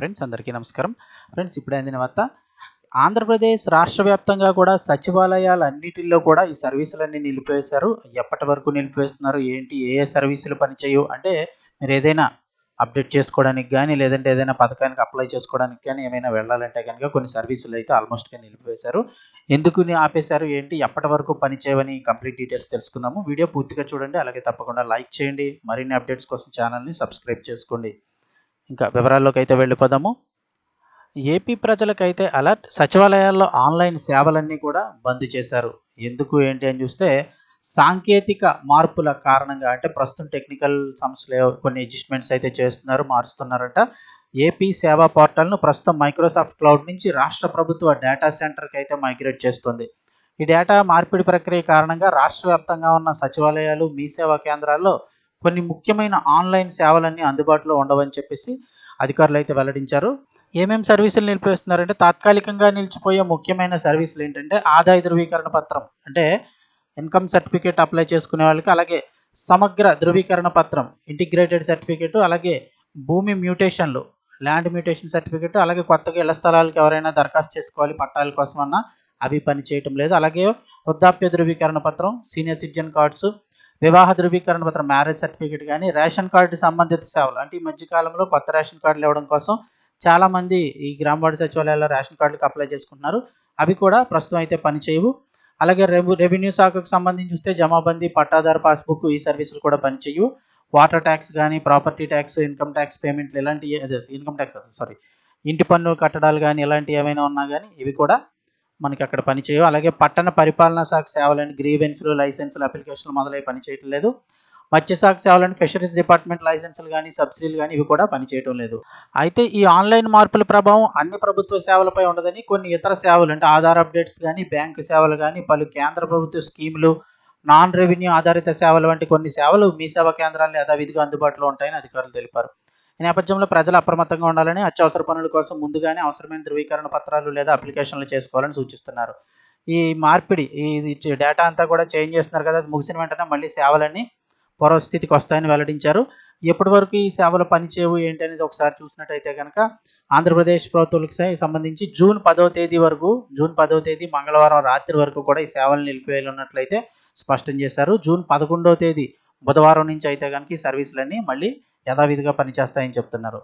Friends అందరికీ నమస్కారం. Friends ఇప్పుడే అందిన వార్త ఆంధ్రప్రదేశ్ రాష్ట్ర వ్యాప్తంగా కూడా సచివాలయాలన్నిటిలో కూడా ఈ సర్వీసులన్నీ నిలిపివేశారు. ఎప్పటి వరకు నిలిపివేస్తున్నారు? ఏంటి? ఏ ఏ సర్వీసులు పనిచేయవు? అంటే మీరు ఏదైనా అప్డేట్ చేసుకోవడానికి కానీ లేదంటే ఏదైనా పథకానికి అప్లై చేసుకోవడానికి కానీ ఏమైనా వెళ్ళాలంటే కనుక కొన్ని సర్వీసులు అయితే ఆల్మోస్ట్గా నిలిపివేశారు. ఎందుకు ఆపేశారు? ఏంటి? ఎప్పటి వరకు పనిచేయవని కంప్లీట్ డీటెయిల్స్ తెలుసుకుందాము. వీడియో పూర్తిగా చూడండి. అలాగే తప్పకుండా లైక్ చేయండి. మరిన్ని అప్డేట్స్ కోసం ఛానల్ని సబ్స్క్రైబ్ చేసుకోండి. ఇంకా వివరాల్లోకి అయితే వెళ్ళిపోదాము. ఏపీ ప్రజలకైతే అలర్ట్. సచివాలయాల్లో ఆన్లైన్ సేవలన్నీ కూడా బంద్ చేశారు. ఎందుకు ఏంటి అని చూస్తే సాంకేతిక మార్పుల కారణంగా అంటే ప్రస్తుతం టెక్నికల్ సమస్యలు కొన్ని అడ్జస్ట్మెంట్స్ అయితే చేస్తున్నారు మారుస్తున్నారట. ఏపీ సేవా పోర్టల్ను ప్రస్తుతం మైక్రోసాఫ్ట్ క్లౌడ్ నుంచి రాష్ట్ర ప్రభుత్వ డేటా సెంటర్కి అయితే మైగ్రేట్ చేస్తుంది. ఈ డేటా మార్పిడి ప్రక్రియ కారణంగా రాష్ట్ర వ్యాప్తంగా ఉన్న సచివాలయాలు మీ సేవా కేంద్రాల్లో కొన్ని ముఖ్యమైన ఆన్లైన్ సేవలన్నీ అందుబాటులో ఉండవని చెప్పేసి అధికారులు అయితే వెల్లడించారు. ఏమేమి సర్వీసులు నిలిపివేస్తున్నారంటే తాత్కాలికంగా నిలిచిపోయే ముఖ్యమైన సర్వీసులు ఏంటంటే ఆదాయ ధృవీకరణ పత్రం. అంటే ఇన్కమ్ సర్టిఫికేట్ అప్లై చేసుకునే వాళ్ళకి అలాగే సమగ్ర ధృవీకరణ పత్రం ఇంటిగ్రేటెడ్ సర్టిఫికేట్ అలాగే భూమి మ్యూటేషన్లు ల్యాండ్ మ్యూటేషన్ సర్టిఫికేట్ అలాగే కొత్తగా ఇళ్ళ స్థలాలకు ఎవరైనా దరఖాస్తు చేసుకోవాలి పట్టాల కోసం అన్నా అవి పని చేయటం లేదు. అలాగే వృద్ధాప్య ధృవీకరణ పత్రం సీనియర్ సిటిజన్ కార్డ్స్ వివాహ ధృవీకరణ పత్రం మ్యారేజ్ సర్టిఫికేట్ కానీ రేషన్ కార్డు సంబంధిత సేవలు. అంటే ఈ మధ్య కాలంలో కొత్త రేషన్ కార్డులు ఇవ్వడం కోసం చాలామంది ఈ గ్రామవాడి సచివాలయాల్లో రేషన్ కార్డులకు అప్లై చేసుకుంటున్నారు. అవి కూడా ప్రస్తుతం అయితే పనిచేయవు అలాగే రెవె రెవెన్యూ శాఖకు సంబంధించి చూస్తే జమాబందీ పట్టాదారు పాస్బుక్ ఈ సర్వీసులు కూడా పనిచేయవు వాటర్ ట్యాక్స్ కానీ ప్రాపర్టీ ట్యాక్స్ ఇన్కమ్ ట్యాక్స్ పేమెంట్లు ఇలాంటి ఇన్కమ్ ట్యాక్స్ సారీ ఇంటి పన్ను కట్టడాలు కానీ ఇలాంటివి ఏమైనా ఉన్నా కానీ ఇవి కూడా మనకి అక్కడ పనిచేయవు అలాగే పట్టణ పరిపాలనా శాఖ సేవలని గ్రీవెన్స్లు లైసెన్సులు అప్లికేషన్లు మొదలై పనిచేయటం లేదు. మత్స్యశాఖ సేవలను ఫిషరీస్ డిపార్ట్మెంట్ లైసెన్సులు కానీ సబ్సిడీలు కానీ ఇవి కూడా పనిచేయటం లేదు. అయితే ఈ ఆన్లైన్ మార్పుల ప్రభావం అన్ని ప్రభుత్వ సేవలపై ఉండదని కొన్ని ఇతర సేవలు అంటే ఆధార్ అప్డేట్స్ కానీ బ్యాంకు సేవలు కానీ పలు కేంద్ర ప్రభుత్వ స్కీములు నాన్ రెవెన్యూ ఆధారిత సేవలు వంటి కొన్ని సేవలు మీ సేవా కేంద్రాలు యథావిధిగా అందుబాటులో ఉంటాయని అధికారులు తెలిపారు. ఈ నేపథ్యంలో ప్రజలు అప్రమత్తంగా ఉండాలని అత్యవసర పనుల కోసం ముందుగానే అవసరమైన ధృవీకరణ పత్రాలు లేదా అప్లికేషన్లు చేసుకోవాలని సూచిస్తున్నారు. ఈ మార్పిడి ఈ డేటా అంతా కూడా చేంజ్ చేస్తున్నారు కదా అది ముగిసిన వెంటనే మళ్ళీ సేవలన్నీ పూర్వస్థితికి వస్తాయని వెల్లడించారు. ఎప్పటి వరకు ఈ సేవలు పనిచేయవు ఏంటి అనేది ఒకసారి చూసినట్టయితే కనుక ఆంధ్రప్రదేశ్ ప్రభుత్వాలకు సంబంధించి జూన్ పదవ తేదీ వరకు జూన్ పదవ తేదీ మంగళవారం రాత్రి వరకు కూడా ఈ సేవలు నిలిపివేయనున్నట్లయితే స్పష్టం చేశారు. జూన్ పదకొండవ తేదీ బుధవారం నుంచి అయితే కనుక ఈ సర్వీసులన్నీ మళ్ళీ యథావిధిగా పనిచేస్తాయని చెప్తున్నారు.